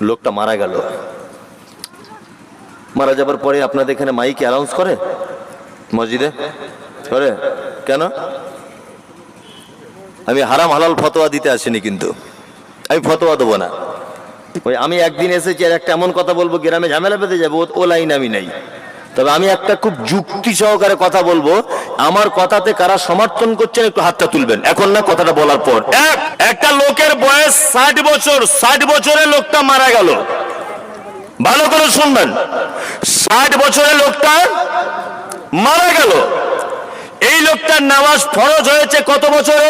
লোকটা মারা গেল। মারা যাবার পরে আপনাদের এখানে মাইকে অ্যানাউন্স করে? মসজিদে? করে? কেন? আমি হারাম হালাল ফতোয়া দিতে আসিনি কিন্তু। আমি ফতোয়া দেবো না। ওই আমি একদিন এসেছি আর একটা এমন কথা বলব, গ্রামে ঝামেলা পেতে যাব, ও- লাইন আমি নাই। তবে আমি একটা খুব যুক্তি সহকারে কথা বলব। আমার কথাতে কারা সমর্থন করছেন একটু হাতটা তুলবেন। এখন না কথাটা বলার পর। এক, একটা লোকের বয়স ষাট বছর, ষাট বছরের লোকটা মারা গেল। ভালো করে শুনবেন। ষাট বছরের লোকটা মারা গেল। এই লোকটার নামাজ ফরজ হয়েছে কত বছরে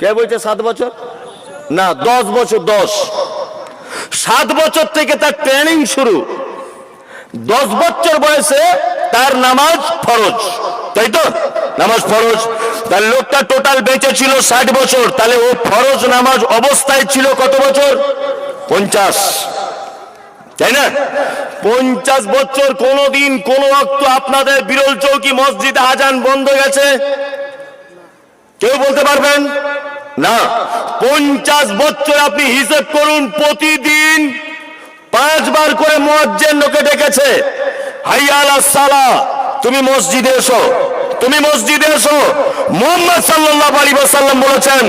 কে বলছে সাত বছর? না, দশ বছর, দশ। সাত বছর থেকে তার ট্রেনিং শুরু। দশ বছর বয়সে তার নামাজ ফরজ, তাই তো? নামাজ ফরজ। তার লোকটা টোটাল বেঁচে ছিল ষাট বছর, তাহলে ও ফরজ নামাজ অবস্থায় ছিল কত বছর? পঞ্চাশ। তাই না? পঞ্চাশ বছর কোনদিন কোন অক্ত আপনাদের বিরল চৌকি মসজিদে আজান বন্ধ গেছে? কেউ বলতে পারবেন? না। পঞ্চাশ বছর আপনি হিসেব করুন, প্রতিদিন পাঁচবার করে মুয়াজ্জেন লোকে ডেকেছে। হাইয়ালা সালা তুমি মসজিদে এসো। তুমি মসজিদে এসো। মোহাম্মদ সাল্লাল্লাহু আলাইহি ওয়াসাল্লাম বলেছেন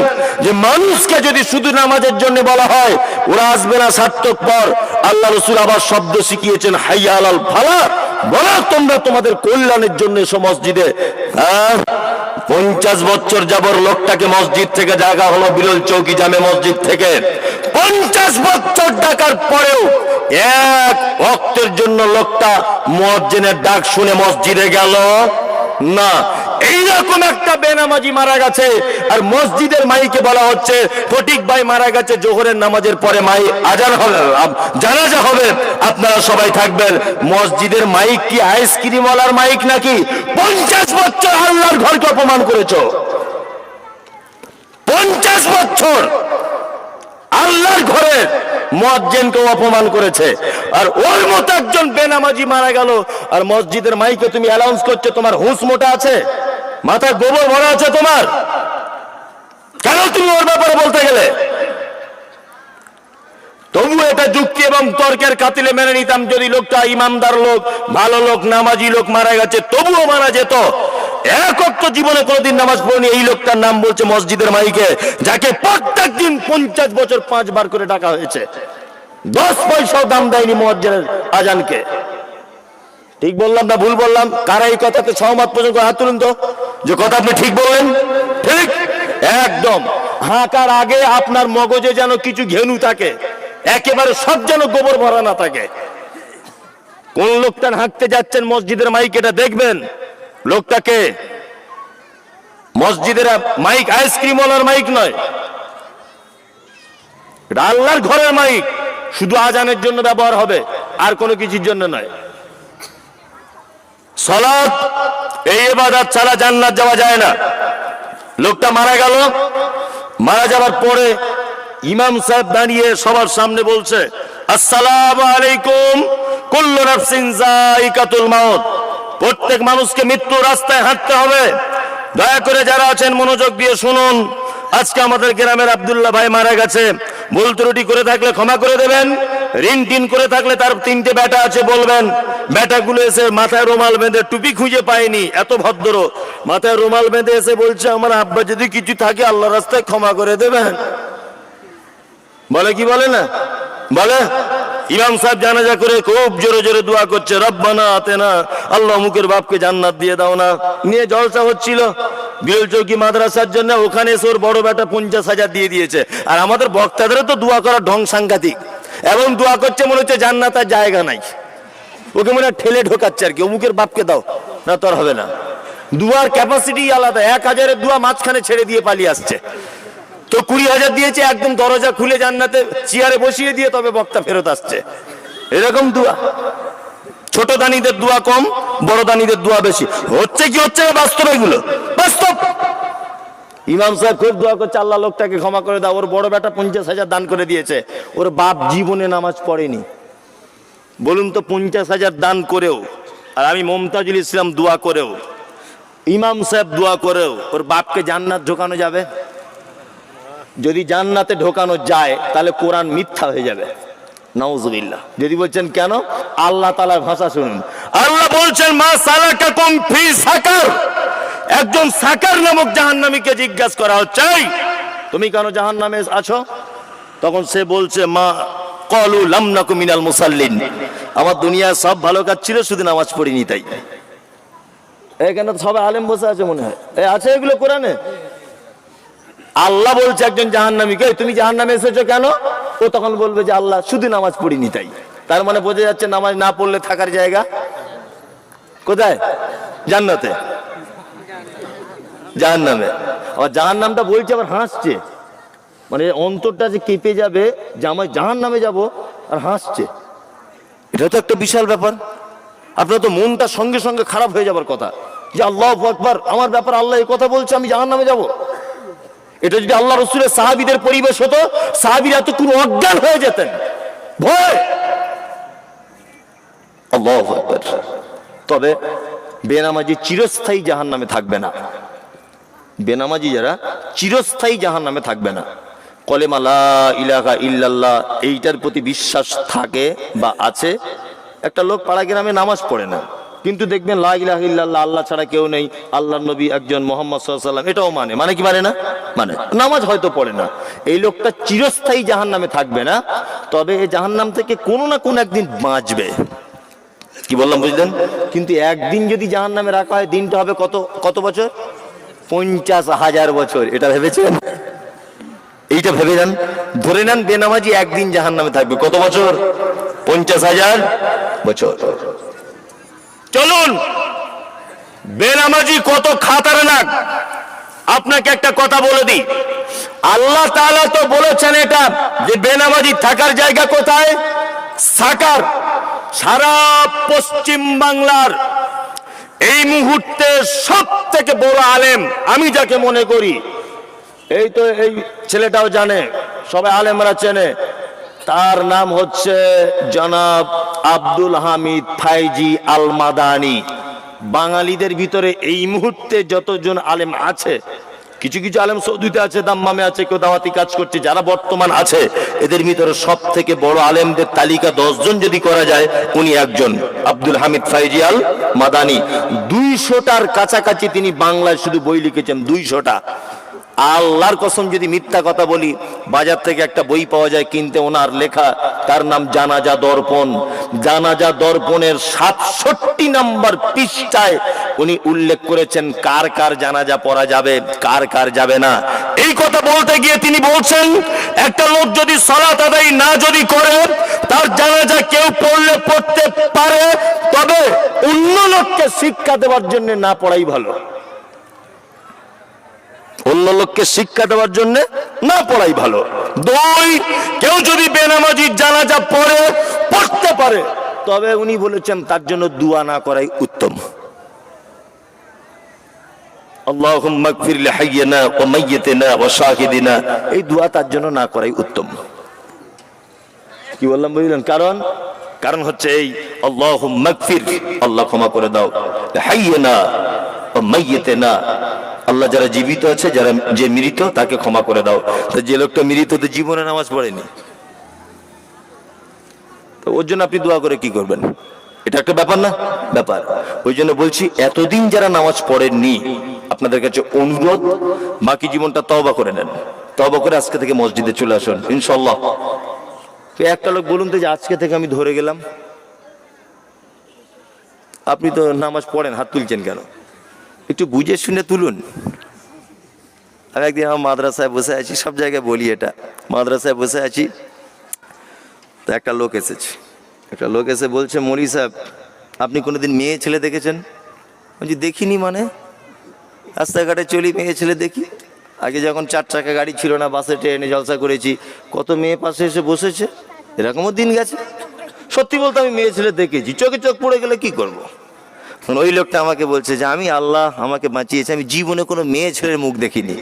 যে, মানুষকে যদি শুধু নামাজের জন্য বলা হয়, ওরা আসবে না সার্থক পর। আল্লাহ রসুল আবার শব্দ শিখিয়েছেন হাইয়া আলাল ফালা বলা তোমরা তোমাদের কল্যাণের জন্য এসো মসজিদে। হ্যাঁ? পঞ্চাশ বছর যাবর লোকটাকে মসজিদ থেকে জায়গা হলো বিরল চৌকি জামে মসজিদ থেকে। পঞ্চাশ বছর ডাকার পরেও এক ভক্তের জন্য লোকটা মসজিদের ডাক শুনে মসজিদে গেল। না এইরকম একটা বেনামাজি মারা গেছে। আর মসজিদের মাইকে বলা হচ্ছে, ফটিক ভাই মারা গেছে জোহরের নামাজের পরে মাই আজান হবে। জানাজা হবে। আপনারা সবাই থাকবেন। মসজিদের মাইক কি আইসক্রিম ওয়ালার মাইক নাকি? পঞ্চাশ বছর আল্লাহর ঘরকে অপমান করেছ। পঞ্চাশ বছর আল্লাহর ঘরে মসজিদকে অপমান করেছে। আর ওর মতো একজন বেনামাজি মারা গেল। আর মসজিদের মাইকে তুমি অ্যানাউন্স করছ, তোমার হুঁশ মোটা আছে? মাথায় গোবর ভরা আছে তোমার? কেন তুমি ওর ব্যাপারে বলতে গেলে? তবু এটা যুক্তি এবং তর্কের কাতিলে মেনে নিতাম, যদি লোকটা ইমানদার লোক, ভালো লোক, নামাজি লোক মারা গেছে, তবুও মারা যেত। জীবনে নামাজ এই লোকটার নাম বলছে মসজিদের মাইকে যাকে প্রত্যেক দিন পঞ্চাশ বছর পাঁচবার করে ডাকা হয়েছে। দশ পয়সাও দাম দেয়নি মসজিদের আজানকে। ঠিক বললাম না ভুল বললাম? কারা এই কথাতে সহমত করে? হাত তুলুন তো। যে কথা আপনি ঠিক বললেন? ঠিক? একদম। হাঁকার আগে আপনার মগজে যেন কিছু ঘেনু থাকে, একেবারে সব যেন গোবর ভরা না থাকে। কোন লোকটা হাঁকতে যাচ্ছেন মসজিদের মাইক, এটা দেখবেন? লোকটাকে মসজিদের মাইক, আইসক্রিম ওয়ালার মাইক নয়। এটা আল্লাহর ঘরের মাইক। শুধু আজানের জন্য ব্যবহার হবে, আর কোনো কিছুর জন্য নয়। সলাৎ, এই এবাদত ছাড়া জান্নাত যাওয়া যায় না। লোকটা মারা গেল। মারা যাওয়ার পরে ইমাম সাহেব দাঁড়িয়ে সবার সামনে বলছে, আসসালামু আলাইকুম, কুল্লু নাফসিন যায়িকাতুল মাউত। প্রত্যেক মানুষকে মৃত্যু রাস্তায় হাঁটতে হবে। দয়া করে যারা আছেন, মনোযোগ দিয়ে শুনুন। আজকে আমাদের গ্রামের আব্দুল্লাহ ভাই মারা গেছে। ভুল ত্রুটি করে থাকলে ক্ষমা করে দেবেন। ঋণ টিন করে থাকলে তার তিনটে বেটা আছে, বলবেন। বেটাগুলো এসে মাথায় রুমাল বেঁধে টুপি খুঁজে পায়নি, এত ভদ্র। মাথায় রুমাল বেঁধে এসে বলছে, আমার আব্বা যদি কিছু থাকে আল্লাহ রাস্তায় ক্ষমা করে দেবেন। বলে কি বলে না? বলে, ইমাম সাহেব জানাজা করে খুব জোরে জোরে দোয়া করছে, রব্বানা আতে না আল্লাহ মুখের বাপকে জান্নাত দিয়ে দাও না। নিয়ে জলসা হচ্ছিল। বিরল চৌকি মাদ্রাসার জন্য ওখানে এসে ওর বড় বেটা পঞ্চাশ হাজার দিয়ে দিয়েছে। আর আমাদের বক্তাদেরও তো দোয়া করার ঢং সাংঘাতিক। এবং দোয়া করছে মনে হচ্ছে জান্নাত আর জায়গা নাই। ওকে মনে ঠেলে ঢোকাচ্ছে আর কি, অমুকের বাপকে দাও, না তোর হবে না। দুয়ার ক্যাপাসিটি আলাদা, এক হাজারের দুয়া মাঝখানে ছেড়ে দিয়ে পালিয়ে আসছে। তো কুড়ি হাজার দিয়েছে, একদম দরজা খুলে জান্নাতে চেয়ারে বসিয়ে দিয়ে তবে বক্তা ফেরত আসছে। এরকম দুয়া। ছোট দানিদের দোয়া কম, বড় দানিদের দোয়া বেশি। হচ্ছে কি হচ্ছে বাস্তব এগুলো? বাস্তব! ইমাম সাহেব খুব দোয়া করছে, আল্লাহ লোকটাকে ক্ষমা করে দাও। ওর বড় বেটা পঞ্চাশ হাজার দান করে দিয়েছে। ওর বাপ জীবনে নামাজ পড়েনি। বলুন তো, পঞ্চাশ হাজার দান করেও, আর আমি মমতাজুল ইসলাম দোয়া করেও, ইমাম সাহেব দোয়া করেও, ওর বাপকে জান্নাত ঢোকানো যাবে? যদি জান্নাতে ঢোকানো যায়, তাহলে কোরআন মিথ্যা হয়ে যাবে। নাউজুবিল্লাহ। যদি বলছেন, কেন? আল্লাহ তালার ভাষা শুনুন। আল্লাহ বলছেন, মা সালাকাকুম ফি সাকার। একজন সাকার নামক জাহান্নামীকে জিজ্ঞাসা করা হচ্ছে তুমি কেন জাহান্নামে আছো? তখন সে বলছে মা কলু লামনাকু মিনাল মুসাল্লিন। আমার দুনিয়ায় সব ভালো কাজ ছিল শুধু নামাজ পড়িনি তাই। এখানে সবাই আলেম বসে আছে মনে হয়। এ আছে এগুলো কোরআনে? আল্লাহ বলছে একজন জাহান্নামীকে "এই, তুমি জাহান্নামে এসেছ কেন? ও তখন বলবে যে আল্লাহ শুধু নামাজ পড়িনি তাই। তার মানে বোঝা যাচ্ছে নামাজ না পড়লে থাকার জায়গা কোথায়? জান্নাতে। জাহান্নামে। আবার জাহান নামটা বলছে, আবার হাসছে। মানে অন্তরটা যে কেঁপে যাবে, যে আমার জাহান নামে যাব, আর হাসছে। এটা তো একটা বিশাল ব্যাপার। আপনার তো মনটা সঙ্গে সঙ্গে খারাপ হয়ে যাবার কথা। যে আল্লাহ আকবার, আমার ব্যাপার আল্লাহ এই কথা বলছে, আমি জাহান নামে যাব। এটা যদি আল্লাহ রসুলের সাহাবিদের পরিবেশ হতো, সাহাবিরা তো কোনো অজ্ঞান হয়ে যেতেন। ভয়! আল্লাহ তবে বেনামাজি চিরস্থায়ী জাহান নামে থাকবে না। বেনামাজি যারা চিরস্থায়ী জাহান নামে থাকবে না। কলেমা লা ইলাহা ইল্লাল্লাহ, এইটার প্রতি বিশ্বাস থাকে বা আছে। একটা লোক পাড়া গ্রামে নামাজ পড়ে না। কিন্তু দেখবেন লা ইলাহ ইল্লাল্লাহ, আল্লাহ ছাড়া কেউ নেই। আল্লাহ নবী একজন মোহাম্মদ সাল্লাম এটাও মানে। মানে কি মানে না? মানে। নামাজ হয়তো পড়ে না। এই লোকটা চিরস্থায়ী জাহান নামে থাকবে না। তবে এই জাহান নাম থেকে কোনো না কোনো একদিন বাঁচবে। কি বললাম বুঝলেন? কিন্তু একদিন যদি জাহান নামে রাখা হয়, দিনটা হবে কত কত বছর? পঞ্চাশ হাজার বছর, এটা ভেবেছেন এইটা ভেবে যান। ধরে নেন বেনামাজি একদিন জাহান নামে থাকবে। কত বছর? পঞ্চাশ হাজার বছর। চলুন, বেনামাজি কত খাতারনাক। আপনাকে একটা কথা বলে দিই। আল্লাহ তাআলা তো বলেছেন এটা, যে বেনামাজি থাকার জায়গা কোথায়? সাকার, সারা পশ্চিম বাংলার এই মুহূর্তে সব থেকে বড় আলেম আমি যাকে মনে করি। এই তো এই ছেলেটাও জানে, সবাই আলেমরা চেনে। তার নাম হচ্ছে জনাব আব্দুল হামিদ ফাইজি আলমাদানি। বাঙালিদের ভিতরে এই মুহূর্তে যতজন আলেম আছে কিছু কিছু আলেম সৌদিতে আছে, দাম্মামে আছে, কেউ দাওয়াতি কাজ করছে, যারা বর্তমান আছে, এদের ভিতরে সব থেকে বড় আলেমদের তালিকা দশজন যদি করা যায়, উনি একজন, আব্দুল হামিদ ফাইজিয়াল মাদানি। দুইশোটার কাছাকাছি তিনি বাংলায় শুধু বই লিখেছেন, দুইশোটা। আল্লাহর কসম যদি মিথ্যা কথা বলি, বাজার থেকে একটা বই পাওয়া যায় কিনতে, ওনার লেখা, তার নাম জানাজা দর্পণ। জানাজা দর্পণের সাতষট্টি নাম্বার পৃষ্ঠায় উনি উল্লেখ করেছেন, কার কার জানাজা পড়া যাবে, কার কার যাবে না। এই কথা বলতে গিয়ে তিনি বলছেন, একটা লোক যদি সলাত আদায় না যদি করে, তার জানাজা কেউ পড়লে পড়তে পারে, তবে অন্য লোককে শিক্ষা দেওয়ার জন্য না পড়াই ভালো। অন্য লোককে শিক্ষা দেওয়ার জন্য না পড়াই ভালো। দুই, কেউ যদি বেনামাজির জানাজা পড়ে, পড়তে পারে, তবে উনি বলেছেন তার জন্য দুয়া না করাই উত্তম। দোয়া তার জন্য না করাই উত্তম। কি বললাম বুঝলেন? কারণ কারণ হচ্ছে এই আল্লাহ ক্ষমা করে দাও। লিহাইয়িনা ওয়া মাইয়িতিনা আল্লাহ যারা জীবিত আছে, যারা যে মৃত, তাকে ক্ষমা করে দাও। তো যে লোকটা মৃত, তো জীবনে নামাজ পড়েনি। তো ওর জন্য আপনি দোয়া করে কি করবেন? এটা একটা ব্যাপার না? ব্যাপার। ওই জন্য বলছি, এতদিন যারা নামাজ পড়েননি, আপনাদের কাছে অনুরোধ, বাকি জীবনটা তবা করে নেন। তবা করে আজকে থেকে মসজিদে চলে আসুন ইনশাল্লাহ তো একটা লোক বলুন তো যে আজকে থেকে আমি ধরে গেলাম। আপনি তো নামাজ পড়েন, হাত তুলছেন কেন? একটু বুঝে শুনে তুলুন। আমি একদিন আমার মাদ্রাসায় বসে আছি, সব জায়গায় বলি এটা। মাদ্রাসায় বসে আছি, তো একটা লোক এসেছে। একটা লোক এসে বলছে মরি সাহেব, আপনি কোনোদিন মেয়ে ছেলে দেখেছেন? বলছি, দেখিনি মানে। রাস্তাঘাটে চলি, মেয়ে ছেলে দেখি। আগে যখন চার চাকা গাড়ি ছিল না, বাসে, ট্রেনে জলসা করেছি, কত মেয়ে পাশে এসে বসেছে? এরকমও দিন গেছে। সত্যি বলতে আমি মেয়ে ছেলে দেখেছি। চোখে চোখ পড়ে গেলে কি করব। তখন ওই লোকটা আমাকে বলছে যে, আমি আল্লাহ আমাকে বাঁচিয়েছে, আমি জীবনে কোনো মেয়ে ছেলের মুখ দেখিনি।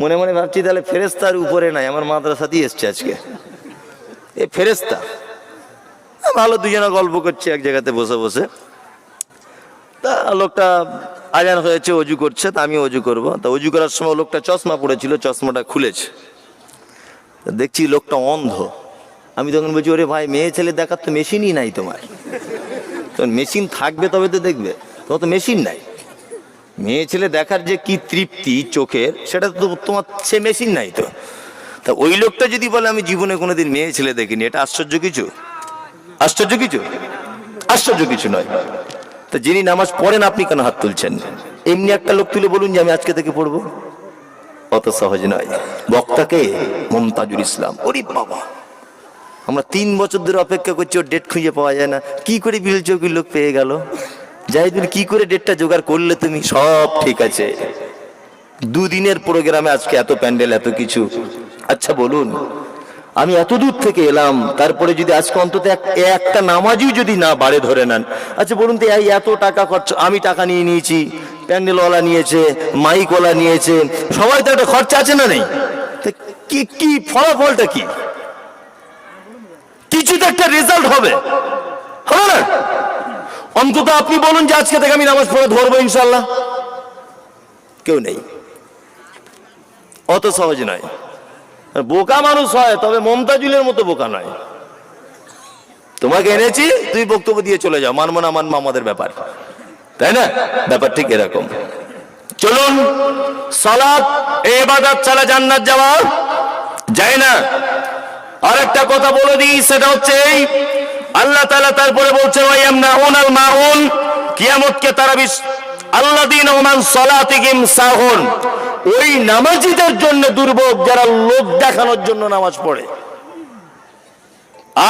মনে মনে ভাবছি, তাহলে ফেরেস্তার উপরে নাই, আমার মাদ্রাসাতেই এসছে আজকে। এ ফেরেস্তা ভালো দুজনে গল্প করছে এক জায়গাতে বসে বসে। তা লোকটা আজান হয়েছে, অজু করছে, তা আমি অজু করব। তা অজু করার সময় লোকটা চশমা পড়েছিল, চশমাটা খুলেছে। দেখছি লোকটা অন্ধ। আমি তখন বলছি, ওরে ভাই, মেয়ে ছেলে দেখার তো মেশিনই নাই তোমার। মেশিন থাকবে তবে তো দেখবে তোমার তো মেশিন নাই। মেয়ে ছেলে দেখার যে কি তৃপ্তি চোখের, সেটা তো তোমার সে মেশিন নাই তো। তা ওই লোকটা যদি বলে, আমি জীবনে কোনোদিন মেয়ে ছেলে দেখিনি এটা আশ্চর্য কিছু? আশ্চর্য কিছু? আশ্চর্য কিছু নয়। তা যিনি নামাজ পড়েন, আপনি কেন হাত তুলছেন? এমনি একটা লোক তুলে বলুন যে, আমি আজকে থেকে পড়ব অত সহজ নয়। বক্তাকে মমতাজুল ইসলাম, ওরে বাবা। আমরা তিন বছর ধরে অপেক্ষা করছি, ওর ডেট খুঁজে পাওয়া যায় না। কি করে বিল চৌকির লোক পেয়ে গেল? জাহিদুল, কি করে ডেটটা জোগাড় করলে তুমি? সব ঠিক আছে। দুদিনের প্রোগ্রামে আজকে এত প্যান্ডেল, এত কিছু। আচ্ছা বলুন, আমি এত দূর থেকে এলাম, তারপরে যদি আজকে অন্তত এক- একটা নামাজই যদি না বাড়ে ধরে নেন। আচ্ছা বলুন তো, এই এত টাকা খরচ, আমি টাকা নিয়ে নিয়েছি, প্যান্ডেলওয়ালা নিয়েছে, মাইকওয়ালা নিয়েছে, সবাই তো একটা খরচা আছে না নেই? কি কি ফলাফলটা কি? কিছু তো একটা রেজাল্ট হবে। হবে না? অন্তত আপনি বলুন যে আজকে থেকে আমি নামাজ পড়ে ধরবো ইনশাল্লাহ কেউ নেই। অত সহজ নয়। বোকা মানুষ হয়, তবে মমতাজুলের মতো বোকা নয়। তোমাকে এনেছি তুই বক্তব্য দিয়ে চলে যাও। মানবো না, মানবো আমাদের ব্যাপার। তাই না? ব্যাপার ঠিক এরকম। চলুন, সালাত, এবাদত ছাড়া জান্নাত যাওয়া যায় না। আর একটা কথা বলে দিই, সেটা হচ্ছে এই, আল্লাহ তাআলা তারপরে বলছে ওয়ায়ামনাউন আল মাউন কিয়ামতকে তারা বিশ, আল্লাযীনা হুমান সালাতিহিম সাহুন ওই নামাজীদের জন্য দুর্ভোগ, যারা লোক দেখানোর জন্য নামাজ পড়ে।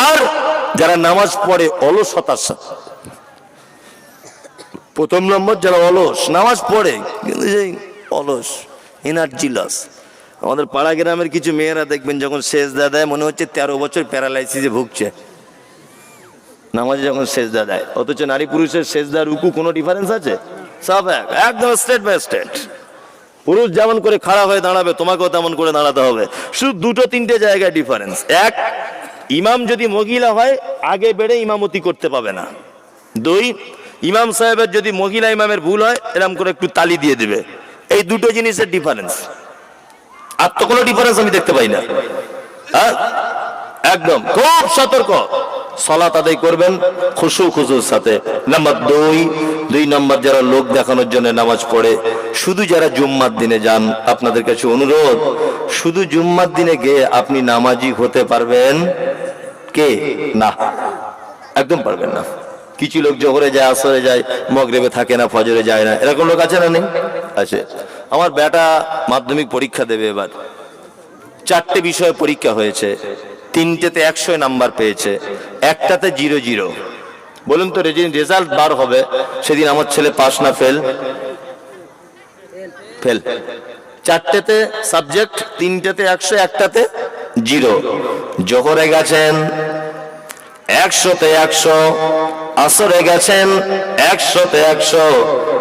আর যারা নামাজ পড়ে অলসতার সাথে। প্রথম নম্বর, যারা অলস, নামাজ পড়ে, কিন্তু অলস এনার্জি লস আমাদের পাড়া গ্রামের কিছু মেয়েরা দেখবেন যখন শেষ দাদায় মনে হচ্ছে তেরো বছর প্যারালাইসিসে ভুগছে। নামাজে যখন শেষ দাদায় অথচ নারী পুরুষের শেষ দেওয়ার রুকু কোনো ডিফারেন্স আছে? সব এক, একদম স্টেট বাই স্টেট পুরুষ যেমন করে খাড়া হয়ে দাঁড়াবে, তোমাকেও তেমন করে দাঁড়াতে হবে। শুধু দুটো তিনটে জায়গায় ডিফারেন্স এক, ইমাম যদি মহিলা হয়, আগে বেড়ে ইমামতি করতে পাবে না। দুই, ইমাম সাহেবের যদি মহিলা ইমামের ভুল হয় এরকম করে একটু তালি দিয়ে দিবে। এই দুটো জিনিসের ডিফারেন্স আর তো কোনো ডিফারেন্স আমি দেখতে পাই না। হ্যাঁ? একদম। খুব সতর্ক। সলাত আদায় করবেন, খুশু খুশুর সাথে। নাম্বার দুই দুই নাম্বার যারা লোক দেখানোর জন্য নামাজ পড়ে, শুধু যারা জুম্মার দিনে যান, আপনাদের কাছে অনুরোধ, শুধু জুম্মার দিনে গিয়ে আপনি নামাজি হতে পারবেন কে? না। একদম পারবেন না। কিছু লোক জোহরে যায়, আসরে যায়, মগরেবে থাকে না, ফজরে যায় না। এরকম লোক আছে না নেই? আছে। আমার বেটা মাধ্যমিক পরীক্ষা দেবে এবার। চারটে বিষয়ে পরীক্ষা হয়েছে, তিনটেতে একশো নাম্বার পেয়েছে, একটাতে জিরো জিরো। বলুন তো যেদিন রেজাল্ট বার হবে, সেদিন আমার ছেলে পাস না ফেল ফেল চারটেতে সাবজেক্ট তিনটেতে একশো, একটাতে জিরো। জোহরে গেছেন, একশোতে একশো, আসরে গেছেন, একশোতে একশো।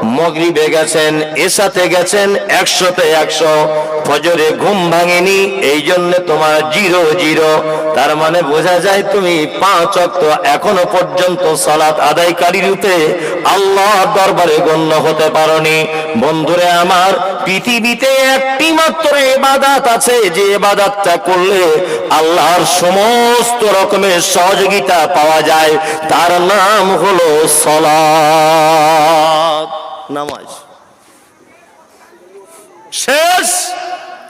মগরিবে গেছেন, এসাতে গেছেন একশোতে একশো। ফজরে ঘুম ভাঙেনি এই জন্য তোমার জিরো জিরো। তার মানে বোঝা যায় তুমি পাঁচ অক্ত এখনও পর্যন্ত সালাত আদায়কারী রূপে আল্লাহ দরবারে গণ্য হতে পারোনি। বন্ধুরে আমার, পৃথিবীতে একটি মাত্র এবাদাত আছে, যে এবাদাতটা করলে আল্লাহর সমস্ত রকমের সহযোগিতা পাওয়া যায়। তার নাম হলো সলাত। নামাজ। শেষ।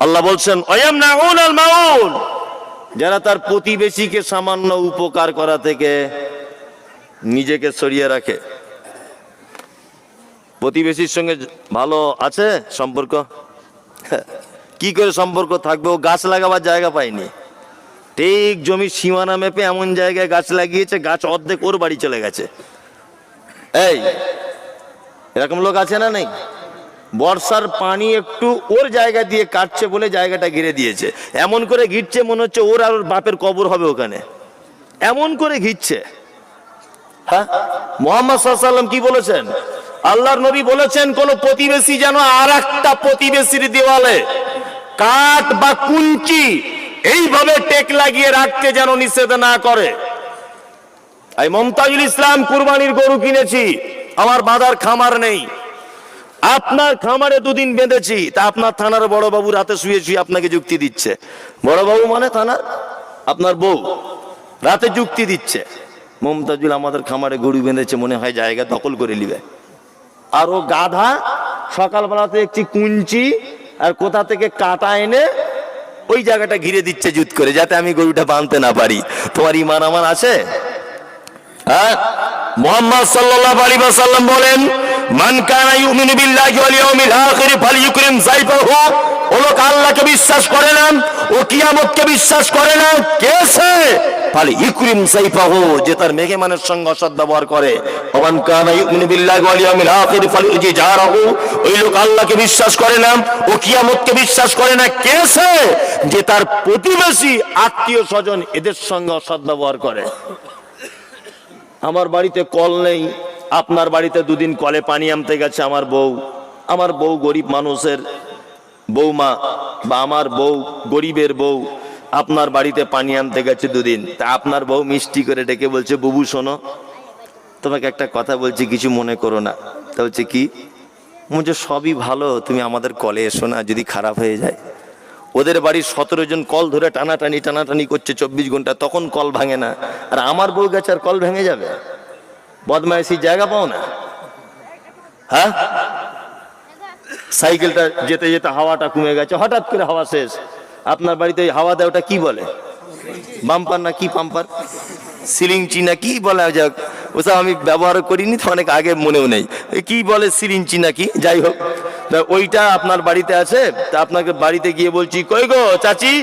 আল্লাহ বলছেন নাউন আল মাউন যারা তার প্রতিবেশীকে সামান্য উপকার করা থেকে নিজেকে সরিয়ে রাখে। প্রতিবেশীর সঙ্গে ভালো আছে সম্পর্ক? কি করে সম্পর্ক থাকবে? ও গাছ লাগাবার জায়গা পায়নি। ঠিক জমির সীমানা মেপে এমন জায়গায় গাছ লাগিয়েছে, গাছ অর্ধেক ওর বাড়ি চলে গেছে। এই এরকম লোক আছে না নেই? বর্ষার পানি একটু ওর জায়গা দিয়ে কাটছে বলে জায়গাটা ঘিরে দিয়েছে। এমন করে ঘিরছে মনে হচ্ছে ওর আর ওর বাপের কবর হবে ওখানে। এমন করে ঘিরছে। হ্যাঁ? মোহাম্মদ সাল্লাম কি বলেছেন? আল্লাহর নবী বলেছেন, কোন প্রতিবেশী যেন আর একটা প্রতিবেশীর দেওয়ালে কাঠ বা কুঞ্চি এইভাবে টেক লাগিয়ে রাখতে যেন নিষেধ না করে। এই মমতাজুল ইসলাম কুরবানির গরু কিনেছি। আমার বাঁধার খামার নেই। আপনার খামারে দুদিন বেঁধেছি, তা আপনার থানার বড় বাবু রাতে শুয়ে শুয়ে আপনাকে যুক্তি দিচ্ছে। বড় বাবু মানে থানার? আপনার বউ। রাতে যুক্তি দিচ্ছে। মমতাজুল আমাদের খামারে গরু বেঁধেছে, মনে হয় জায়গা দখল করে নিবে। আর ও গাধা সকালবেলাতে একটি কুঞ্চি, আর কোথা থেকে কাটা এনে ওই জায়গাটা ঘিরে দিচ্ছে জুত করে, যাতে আমি গরুটা বাঁধতে না পারি। তোমার ইমান আমার আছে? হ্যাঁ? মোহাম্মদ সাল্লাল্লাহু আলাইহি ওয়াসাল্লাম বলেন, মান কানা ইউমিনু বিল্লাহি ওয়াল ইয়াউমিল আখির ফালইউকরিম যাইফাহু। ও লোক আল্লাহকে বিশ্বাস করে না, ও কিয়ামতকে বিশ্বাস করে না, কে সে? ফালি ইকরিম সাইফাহু যে তার মেহমানের সঙ্গে অসৎ ব্যবহার করে। ওমান কানা ইউমিনু বিল্লাহি ওয়াল ইয়াউমিল আখির ফালিউজি জারাহু ওই লোক আল্লাহকে বিশ্বাস করে না, ও কিয়ামতকে বিশ্বাস করে না, কে সে? যে তার প্রতিবেশী, আত্মীয় স্বজন এদের সঙ্গে অসৎ ব্যবহার করে। আমার বাড়িতে কল নেই। আপনার বাড়িতে দুদিন কলে পানি আনতে গেছে আমার বউ। আমার বউ গরিব মানুষের বৌমা বা আমার বউ গরিবের বউ। আপনার বাড়িতে পানি আনতে গেছে দুদিন। তা আপনার বউ মিষ্টি করে ডেকে বলছে, বুবু, শোনো, তোমাকে একটা কথা বলছি, কিছু মনে করো না। তা বলছে, কি? বলছে, সবই ভালো, তুমি আমাদের কলে এসো না, যদি খারাপ হয়ে যায়। ওদের বাড়ির সতেরো জন কল ধরে টানাটানি টানাটানি করছে চব্বিশ ঘণ্টা, তখন কল ভাঙে না। আর আমার বউ গেছে আর কল ভেঙে যাবে? বদমাইশি জায়গা পাও না? হ্যাঁ? সাইকেলটা যেতে যেতে হাওয়াটা কমে গেছে, হঠাৎ করে হাওয়া শেষ। আপনার বাড়িতে হাওয়া দেয় ওটা কি বলে? বাম্পার না কি পাম্পার? সিলিংচি না কি বলে যাক? ওসব আমি ব্যবহার করিনি, তো অনেক আগে মনেও নেই। কি বলে সিরিঞ্চি নাকি? যাই হোক ওইটা আপনার বাড়িতে আছে, তা আপনাকে বাড়িতে গিয়ে বলছি, কই গো চাচি,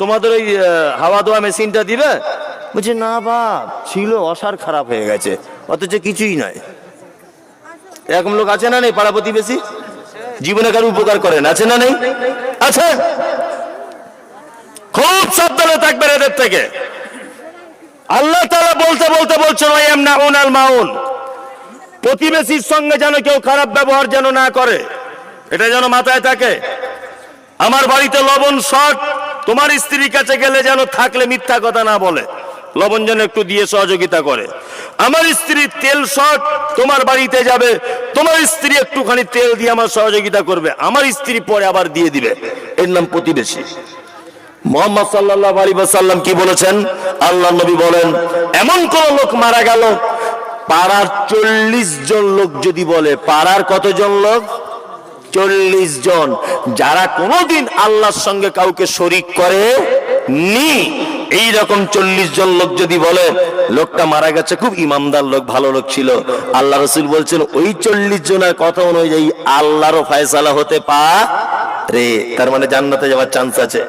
তোমাদের ওই হাওয়া দেওয়া মেশিনটা দিবে? বলছে, না বাপ ছিল, অসার খারাপ হয়ে গেছে, অথচ কিছুই নয়। এরকম লোক আছে না নেই পাড়া প্রতিবেশী? জীবনে কারও উপকার করেন আছে না নেই? আছে? খুব সাবধানে থাকবেন এদের থেকে। আল্লাহ তাআলা বলতে বলতে বলছেন ওই এমনা উনাল মাউন। প্রতিবেশীর সঙ্গে যেন কেউ খারাপ ব্যবহার যেন না করে, এটা যেন মাথায় থাকে। আমার বাড়িতে লবণ শর্ট, তোমার স্ত্রীর কাছে গেলে যেন থাকলে মিথ্যা কথা না বলে, লবণ যেন একটু দিয়ে সহযোগিতা করে। আমার স্ত্রীর তেল শর্ট, তোমার বাড়িতে যাবে, তোমার স্ত্রী একটুখানি তেল দিয়ে আমার সহযোগিতা করবে, আমার স্ত্রী পরে আবার দিয়ে দিবে। এর নাম প্রতিবেশী। মোহাম্মদ সাল্লাহ আলী সাল্লাম কি বলেছেন? আল্লাহ নবী বলেন, এমন কোন লোক মারা গেল, পাড়ার চল্লিশ জন লোক যদি বলে, পাড়ার কতজন লোক? চল্লিশ জন। যারা কোনোদিন আল্লাহর সঙ্গে কাউকে শরিক করে নি এই রকম চল্লিশ জন লোক যদি বলে, লোকটা মারা গেছে, খুব ইমামদার লোক, ভালো লোক ছিল। আল্লাহ রসুল বলছেন, ওই চল্লিশ জনের কথা অনুযায়ী আল্লাহরও ফয়সালা হতে পা রে তার মানে জান্নাতে যাওয়ার চান্স আছে।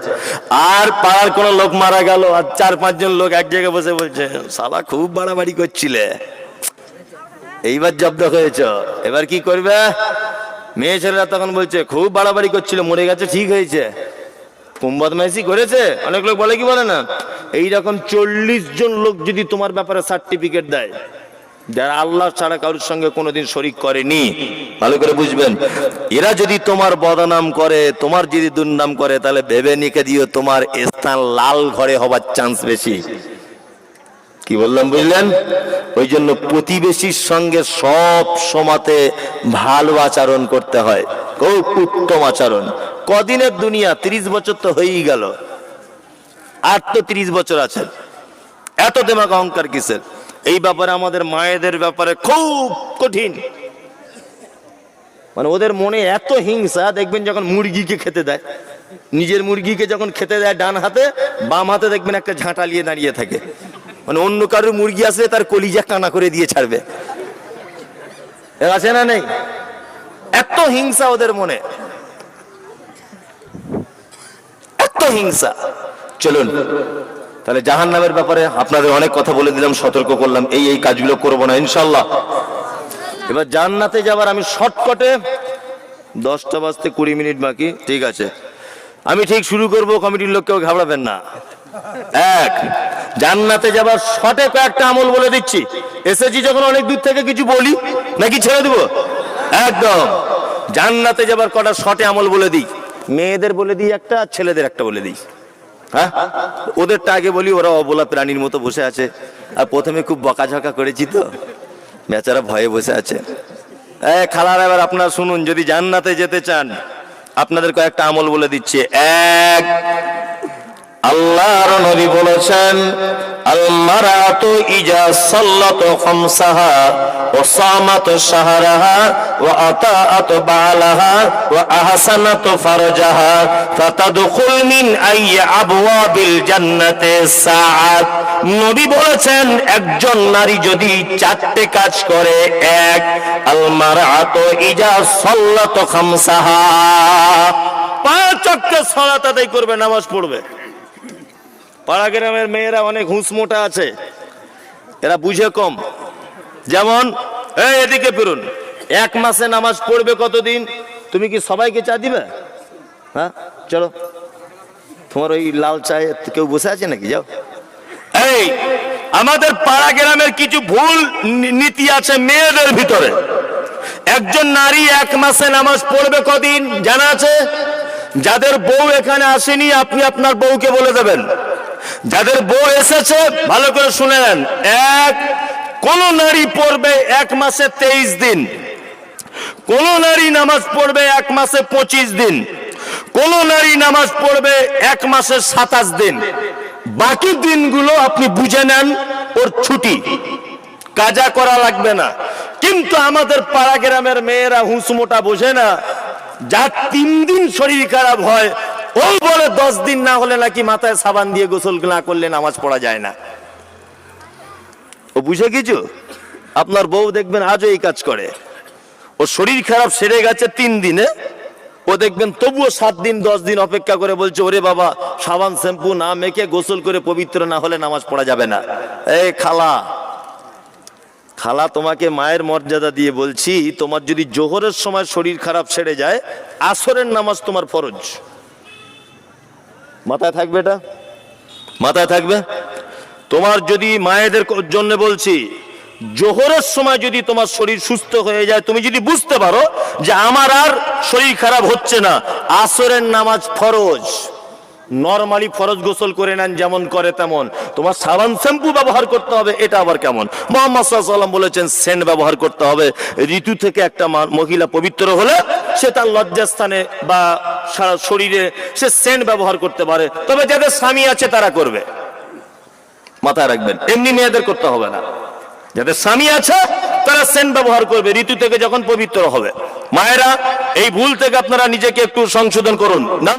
আর পাড়ার কোন লোক মারা গেল, আর চার পাঁচজন লোক এক জায়গায় বসে বলছে সালা খুব বাড়াবাড়ি করছিলে। এইবার জব্দ হয়েছ এবার কি করবে? মেয়ে ছেলেরা তখন বলছে, খুব বাড়াবাড়ি করছিল, মরে গেছে, ঠিক হয়েছে। কম বদমাইশি করেছে? অনেক লোক বলে কি বলে না? এইরকম চল্লিশ জন লোক যদি তোমার ব্যাপারে সার্টিফিকেট দেয় যারা আল্লাহ ছাড়া কারোর সঙ্গে কোনোদিন শরিক করেনি, ভালো করে বুঝবেন। এরা যদি তোমার বদনাম করে, তোমার যদি দুর্নাম করে, তাহলে ভেবে নিকে দিও তোমার স্থান লাল ঘরে হবার চান্স বেশি। কি বললাম, বুঝলেন? ওই জন্য প্রতিবেশীর সঙ্গে সব সমাতে ভালো আচরণ করতে হয়। খুব উত্তম আচরণ। কদিনের দুনিয়া? ত্রিশ বছর তো হয়েই গেল। আর তো ত্রিশ বছর আছে। এত দেমাক অহংকার কিসের? এই ব্যাপারে আমাদের মায়েদের ব্যাপারে খুব কঠিন। মানে ওদের মনে এত হিংসা, দেখবেন যখন মুরগিকে খেতে দেয়, নিজের মুরগিকে যখন খেতে দেয় ডান হাতে, বাম হাতে দেখবেন একটা ঝাঁটা নিয়ে দাঁড়িয়ে থাকে। মানে অন্য কারোর মুরগি আসলে তার কলিজা কানা করে দিয়ে ছাড়বে। আছে না নেই? এত হিংসা ওদের মনে। এত হিংসা। চলুন। তাহলে জাহান নামের ব্যাপারে আপনাদের অনেক কথা বলে দিলাম, সতর্ক করলাম, এই এই কাজগুলো করব না ইনশাল্লাহ এবার জান্নাতে যাবার আমি শর্টকটে দশটা বাজতে কুড়ি মিনিট বাকি, ঠিক আছে। আমি ঠিক শুরু করব, কমিটির লোক কেউ ঘাবড়াবেন না। এক, জান্নাতে যাবার শটে কয়েকটা আমল বলে দিচ্ছি। এসেছি যখন অনেক দূর থেকে কিছু বলি, নাকি ছেড়ে দিব? একদম। জান্নাতে যাবার কটা শর্টে আমল বলে দিই। মেয়েদের বলে দিই একটা, ছেলেদের একটা বলে দিই। হ্যাঁ? ওদেরটা আগে বলি, ওরা অবলা প্রাণীর মতো বসে আছে। আর প্রথমে খুব বকাঝকা করেছি তো। বেচারা ভয়ে বসে আছে। এ, খালার, এবার আপনারা শুনুন, যদি জান্নাতে যেতে চান, আপনাদের কয়েকটা আমল বলে দিচ্ছে। এক, আল্লাহর নবী বলেছেন আল মারাতু ইজা সাল্লাত খামসাহা। ওয়া আতাআত বালাহা ওয়া আহসানাত ফারজাহা ফাতাদখুল মিন আই আবওয়াবিল জান্নাতি সাআত নবী বলেছেন, একজন নারী যদি চারটে কাজ করে, এক, আল মারাতু ইজা সাল্লাত খামসাহা। পাঁচ ওয়াক্ত সালাত আদায় করবে, নামাজ পড়বে। পাড়া গ্রামের মেয়েরা অনেক হুঁস মোটা আছে। এরা বুঝে কম। যেমন এই, এদিকে ফিরুন। এক মাসে নামাজ পড়বে কতদিন? তুমি কি সবাইকে চা দিবে? হ্যাঁ চলো। তোমার ওই লাল চায়ে কেউ বসে আছে নাকি? যাও। এই, আমাদের পাড়া গ্রামের কিছু ভুল নীতি আছে মেয়েদের ভিতরে। একজন নারী এক মাসে নামাজ পড়বে কদিন? জানা আছে? যাদের বউ এখানে আসেনি, আপনি আপনার বউকে বলে দেবেন। যাদের বউ এসেছে, ভালো করে শুনে নেন। এক কোন নারী পড়বে এক মাসে তেইশ দিন। কোন নারী নামাজ পড়বে এক মাসে পঁচিশ দিন। কোন নারী নামাজ পড়বে এক মাসে সাতাশ দিন। বাকি দিনগুলো আপনি বুঝে নেন, ওর ছুটি। কাজা করা লাগবে না। কিন্তু আমাদের পাড়া গ্রামের মেয়েরা হুঁসমোটা বোঝে না যার তিন দিন শরীর খারাপ হয়, ও বলে দশ দিন না হলে নাকি মাথায় সাবান দিয়ে গোসল না করলে নামাজ পড়া যায় না। ও বুঝে কিছু আপনার বউ দেখবেন আজও এই কাজ করে। ও শরীর খারাপ সেরে গেছে তিন দিনে। ও দেখবেন তবুও সাত দিন, দশ দিন অপেক্ষা করে বলছে, ওরে বাবা, সাবান, শ্যাম্পু না মেখে গোসল করে পবিত্র না হলে নামাজ পড়া যাবে না। এই খালা খালা তোমাকে মায়ের মর্যাদা দিয়ে বলছি, তোমার যদি জোহরের সময় শরীর খারাপ ছেড়ে যায়, আসরের নামাজ তোমার ফরজ। মাথায় থাকবে এটা? মাথায় থাকবে? তোমার যদি মায়েদের জন্য বলছি, জোহরের সময় যদি তোমার শরীর সুস্থ হয়ে যায়, তুমি যদি বুঝতে পারো যে আমার আর শরীর খারাপ হচ্ছে না, আসরের নামাজ ফরজ। নরমালি ফরজ গোসল করে নেন যেমন করে তেমন। তোমার সাবান শ্যাম্পু ব্যবহার করতে হবে, এটা আবার কেমন? মোহাম্মদ সাল্লাম বলেছেন, সেন্ট ব্যবহার করতে হবে। ঋতু থেকে একটা মহিলা পবিত্র হলে সে তার লজ্জাস্থানে বা সারা শরীরে সে সেন্ট ব্যবহার করতে পারে। তবে যাদের স্বামী আছে, তারা করবে। মাথায় রাখবেন। এমনি মেয়েদের করতে হবে না। যাদের স্বামী আছে, তারা সেন্ট ব্যবহার করবে। ঋতু থেকে যখন পবিত্র হবে। মায়েরা, এই ভুল থেকে আপনারা নিজেকে একটু সংশোধন করুন। না